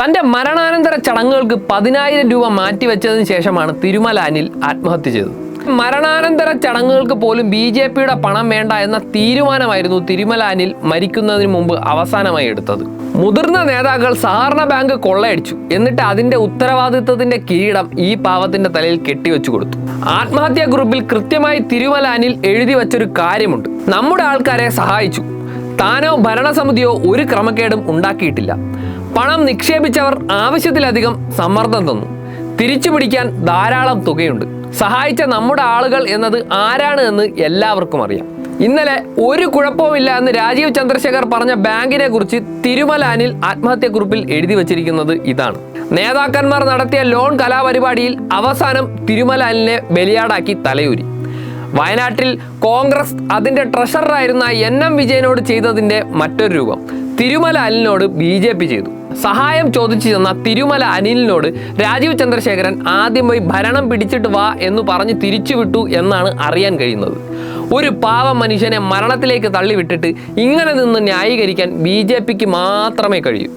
തന്റെ മരണാനന്തര ചടങ്ങുകൾക്ക് പതിനായിരം രൂപ മാറ്റിവെച്ചതിന് ശേഷമാണ് തിരുമല അനിൽ ആത്മഹത്യ ചെയ്തത്. മരണാനന്തര ചടങ്ങുകൾക്ക് പോലും ബി ജെ പിയുടെ പണം വേണ്ട എന്ന തീരുമാനമായിരുന്നു തിരുമല അനിൽ മരിക്കുന്നതിന് മുമ്പ് അവസാനമായി എടുത്തത്. മുതിർന്ന നേതാക്കൾ സഹകരണ ബാങ്ക് കൊള്ളയടിച്ചു. എന്നിട്ട് അതിന്റെ ഉത്തരവാദിത്വത്തിന്റെ കിരീടം ഈ പാവത്തിന്റെ തലയിൽ കെട്ടിവെച്ചു കൊടുത്തു. ആത്മഹത്യാ ഗ്രൂപ്പിൽ കൃത്യമായി തിരുമല അനിൽ എഴുതി വച്ചൊരു കാര്യമുണ്ട്. നമ്മുടെ ആൾക്കാരെ സഹായിച്ചു. താനോ ഭരണസമിതിയോ ഒരു ക്രമക്കേടും ഉണ്ടാക്കിയിട്ടില്ല. പണം നിക്ഷേപിച്ചവർ ആവശ്യത്തിലധികം സമ്മർദ്ദം തന്നു. തിരിച്ചു പിടിക്കാൻ ധാരാളം തുകയുണ്ട്. സഹായിച്ച നമ്മുടെ ആളുകൾ എന്നത് ആരാണ് എന്ന് എല്ലാവർക്കും അറിയാം. ഇന്നലെ ഒരു കുഴപ്പവുമില്ല എന്ന് രാജീവ് ചന്ദ്രശേഖർ പറഞ്ഞ ബാങ്കിനെ കുറിച്ച് തിരുമലാനിൽ ആത്മഹത്യക്കുറിപ്പിൽ എഴുതി വച്ചിരിക്കുന്നത് ഇതാണ്. നേതാക്കന്മാർ നടത്തിയ ലോൺ കലാപരിപാടിയിൽ അവസാനം തിരുമലാനിലെ അനിലിനെ ബലിയാടാക്കി തലയൂരി. വയനാട്ടിൽ കോൺഗ്രസ് അതിന്റെ ട്രഷററായിരുന്ന എൻ എം വിജയനോട് ചെയ്തതിന്റെ മറ്റൊരു രൂപം. തിരുമലാലിനോട് ബി ജെ പി ചെയ്തു. സഹായം ചോദിച്ചു ചെന്ന തിരുമല അനിലിനോട് രാജീവ് ചന്ദ്രശേഖരൻ ആദ്യം പോയി ഭരണം പിടിച്ചിട്ട് വാ എന്ന് പറഞ്ഞ് തിരിച്ചുവിട്ടു എന്നാണ് അറിയാൻ കഴിയുന്നത്. ഒരു പാവം മനുഷ്യനെ മരണത്തിലേക്ക് തള്ളിവിട്ടിട്ട് ഇങ്ങനെ നിന്ന് ന്യായീകരിക്കാൻ ബി മാത്രമേ കഴിയൂ.